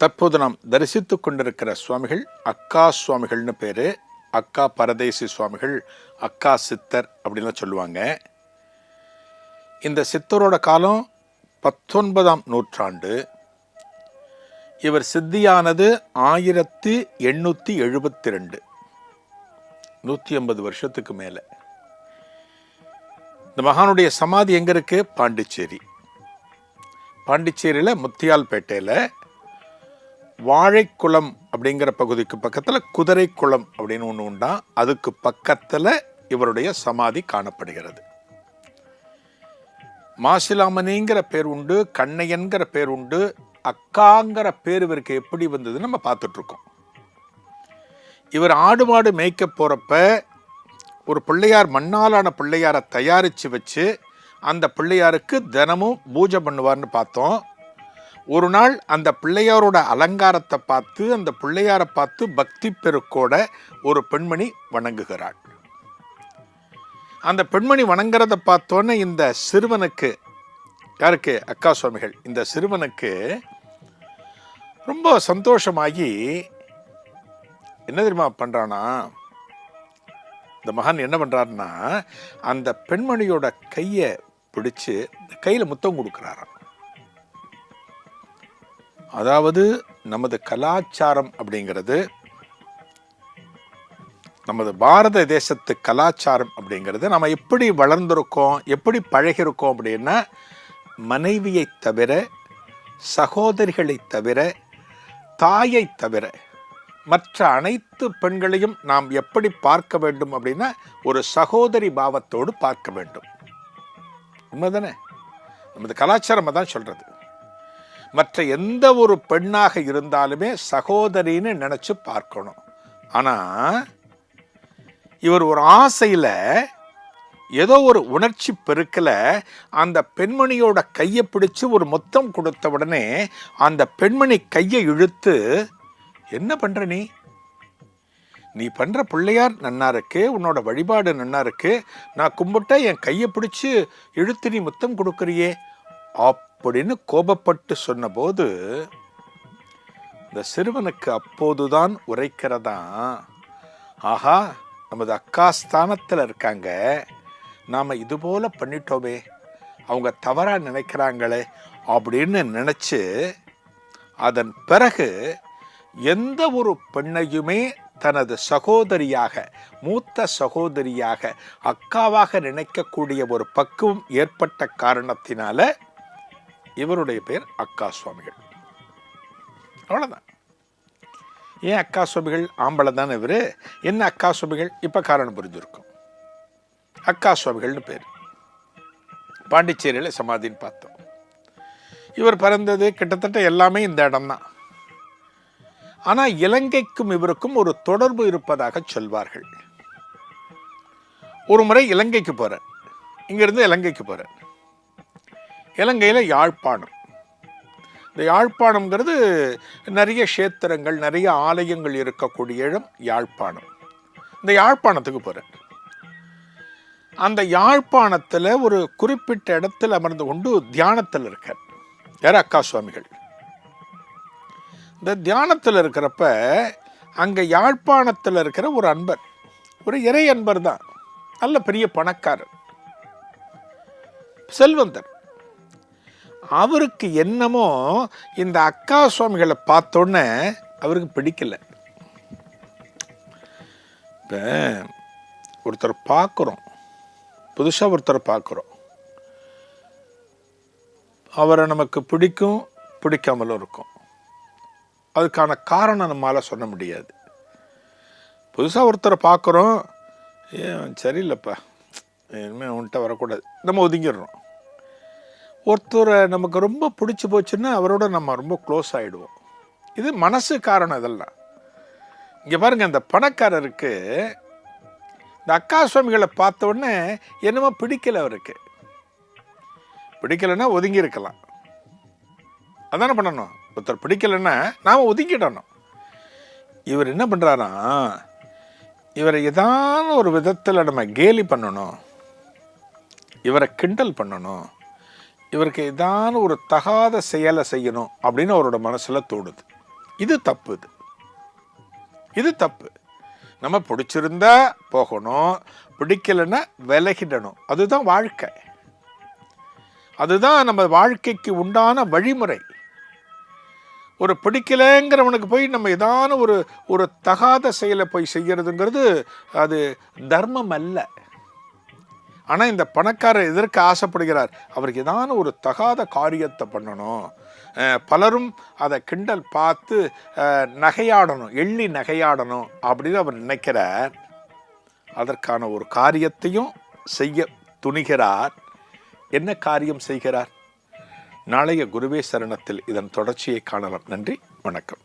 தற்போது நாம் தரிசித்து கொண்டிருக்கிற சுவாமிகள் அக்கா சுவாமிகள்னு பேர். அக்கா பரதேசி சுவாமிகள் அக்கா சித்தர் அப்படின்லாம் சொல்லுவாங்க. இந்த சித்தரோட காலம் பத்தொன்பதாம் நூற்றாண்டு. இவர் சித்தியானது ஆயிரத்தி எண்ணூற்றி எழுபத்தி ரெண்டு நூற்றி ஐம்பது வருஷத்துக்கு மேலே. இந்த மகானுடைய சமாதி எங்கே இருக்குது பாண்டிச்சேரி. பாண்டிச்சேரியில் முத்தியால்பேட்டையில் வாழைக்குளம் அப்படிங்கிற பகுதிக்கு பக்கத்தில் குதிரைக்குளம் அப்படின்னு ஒன்று உண்டா அதுக்கு பக்கத்தில் இவருடைய சமாதி காணப்படுகிறது. மாசிலாமணிங்கிற பேர் உண்டு கண்ணையன்கிற பேர் உண்டு அக்காங்கிற பேர் இவருக்கு எப்படி வந்ததுன்னு நம்ம பார்த்துட்ருக்கோம். இவர் ஆடு மாடு மேய்க்க போகிறப்ப ஒரு பிள்ளையார் மண்ணாலான பிள்ளையாரை தயாரித்து வச்சு அந்த பிள்ளையாருக்கு தினமும் பூஜை பண்ணுவார்னு பார்த்தோம். ஒரு நாள் அந்த பிள்ளையாரோட அலங்காரத்தை பார்த்து அந்த பிள்ளையாரை பார்த்து பக்தி பெருக்கோட ஒரு பெண்மணி வணங்குகிறாள். அந்த பெண்மணி வணங்குறத பார்த்தோன்னே இந்த சிறுவனுக்கு யாருக்கு? அக்கா சுவாமிகள் இந்த சிறுவனுக்கு ரொம்ப சந்தோஷமாகி என்ன தெரியுமா பண்ணுறானா இந்த மகன் என்ன பண்ணுறாருன்னா அந்த பெண்மணியோட கையை பிடிச்சு கையில் முத்தம் கொடுக்குறாராம். அதாவது நமது கலாச்சாரம் அப்படிங்கிறது நமது பாரத தேசத்து கலாச்சாரம் அப்படிங்கிறது நம்ம எப்படி வளர்ந்துருக்கோம் எப்படி பழகிருக்கோம் அப்படின்னா மனைவியை தவிர சகோதரிகளை தவிர தாயை தவிர மற்ற அனைத்து பெண்களையும் நாம் எப்படி பார்க்க வேண்டும் அப்படின்னா ஒரு சகோதரி பாவத்தோடு பார்க்க வேண்டும். உண்மைதானே? நமது கலாச்சாரம் தான் சொல்கிறது மற்ற எந்த ஒரு பெண்ணாக இருந்தாலுமே சகோதரின்னு நினச்சி பார்க்கணும். ஆனால் இவர் ஒரு ஆசையில் ஏதோ ஒரு உணர்ச்சி பெருக்கில் அந்த பெண்மணியோட கையை பிடிச்சி ஒரு மொத்தம் கொடுத்த உடனே அந்த பெண்மணி கையை இழுத்து என்ன பண்ணுற நீ? நீ பண்ணுற பிள்ளையார் நன்னா இருக்கு உன்னோட வழிபாடு நன்னா இருக்கு. நான் கும்பிட்டா என் கையை பிடிச்சி இழுத்து நீ முத்தம் கொடுக்குறியே? அப்படின்னு கோபப்பட்டு சொன்னபோது இந்த சிறுவனுக்கு அப்போதுதான் உரைக்கிறதா? ஆஹா நமது அக்கா ஸ்தானத்தில் இருக்காங்க. நாம் இதுபோல் பண்ணிட்டோமே. அவங்க தவறாக நினைக்கிறாங்களே அப்படின்னு நினச்சி அதன் பிறகு எந்த ஒரு பெண்ணையுமே தனது சகோதரியாக மூத்த சகோதரியாக அக்காவாக நினைக்கக்கூடிய ஒரு பக்குவம் ஏற்பட்ட காரணத்தினால இவருடைய பெயர் அக்கா சுவாமிகள். அவ்வளோதான் ஏன் அக்கா சுவாமிகள்? ஆம்பளை தானே இவர். என்ன அக்கா சுவாமிகள்? இப்போ காரணம் புரிஞ்சிருக்கும். அக்கா சுவாமிகள்னு பேர். பாண்டிச்சேரியில் சமாதின்னு பார்த்தோம். இவர் பிறந்தது கிட்டத்தட்ட எல்லாமே இந்த இடம்தான். ஆனால் இலங்கைக்கும் இவருக்கும் ஒரு தொடர்பு இருப்பதாக சொல்வார்கள். ஒரு முறை இலங்கைக்கு போகிறார் இங்கேருந்து இலங்கைக்கு போகிறார் இலங்கையில் யாழ்ப்பாணம். இந்த யாழ்ப்பாணம்ங்கிறது நிறைய கஷேத்திரங்கள் நிறைய ஆலயங்கள் இருக்கக்கூடிய இடம் யாழ்ப்பாணம். இந்த யாழ்ப்பாணத்துக்கு போகிறேன் அந்த யாழ்ப்பாணத்தில் ஒரு குறிப்பிட்ட இடத்தில் அமர்ந்து கொண்டு தியானத்தில் இருக்கார் யார் அக்கா சுவாமிகள்? இந்த தியானத்தில் இருக்கிறப்ப அங்கே யாழ்ப்பாணத்தில் இருக்கிற ஒரு அன்பர் ஒரு இறை அன்பர் தான் நல்ல பெரிய பணக்காரர். செல்வந்தர். அவருக்கு என்னமோ இந்த அக்கா சுவாமிகளை பார்த்தோன்னே அவருக்கு பிடிக்கல. இப்போ ஒருத்தர் பார்க்குறோம். புதுசாக ஒருத்தரை பார்க்குறோம். அவரை நமக்கு பிடிக்கும் பிடிக்காமலும் இருக்கும். அதுக்கான காரணம் நம்மளால் சொல்ல முடியாது. புதுசாக ஒருத்தரை பார்க்குறோம். ஏன் சரியில்லைப்பா. இனிமேல் உன்கிட்ட வரக்கூடாது. நம்ம ஒதுங்கிடுறோம். ஒருத்தரை நமக்கு ரொம்ப பிடிச்சி போச்சுன்னா அவரோட நம்ம ரொம்ப க்ளோஸ் ஆகிடுவோம் இது மனசு காரணம் இதெல்லாம் இங்கே பாருங்கள் இந்த பணக்காரருக்கு இந்த அக்கா சுவாமிகளை பார்த்த உடனே என்னமோ பிடிக்கலை அவருக்கு. பிடிக்கலைன்னா ஒதுங்கி இருக்கலாம். அதானே பண்ணணும்? ஒருத்தர் பிடிக்கலைன்னா நாம் ஒதுங்கிடணும் இவர் என்ன பண்ணுறாரா இவரை ஏதான ஒரு விதத்தில் நம்ம கேலி பண்ணணும். இவரை கிண்டல் பண்ணணும். இவருக்கு ஏதான ஒரு தகாத செயலை செய்யணும் அப்படின்னு அவரோட மனசில் தோணுது. இது தப்பு இது. இது தப்பு. நம்ம பிடிச்சிருந்தா போகணும் பிடிக்கலைன்னா விலகிடணும். அதுதான் வாழ்க்கை. அதுதான் நம்ம வாழ்க்கைக்கு உண்டான வழிமுறை. ஒரு பிடிக்கலைங்கிறவனுக்கு போய் நம்ம ஏதான ஒரு ஒரு தகாத செயலை போய் செய்கிறதுங்கிறது அது தர்மம் அல்ல. ஆனால் இந்த பணக்காரர் எதற்கு ஆசைப்படுகிறார்? அவருக்கு ஏதான ஒரு தகாத காரியத்தை பண்ணணும். பலரும் அதை கிண்டல் பார்த்து நகையாடணும் எள்ளி நகையாடணும் அப்படின்னு அவர் நினைக்கிறார். அதற்கான ஒரு காரியத்தையும் செய்ய துணிகிறார். என்ன காரியம் செய்கிறார்? நாளைய குருவே சரணத்தில் இதன் தொடர்ச்சியை காணலாம். நன்றி வணக்கம்.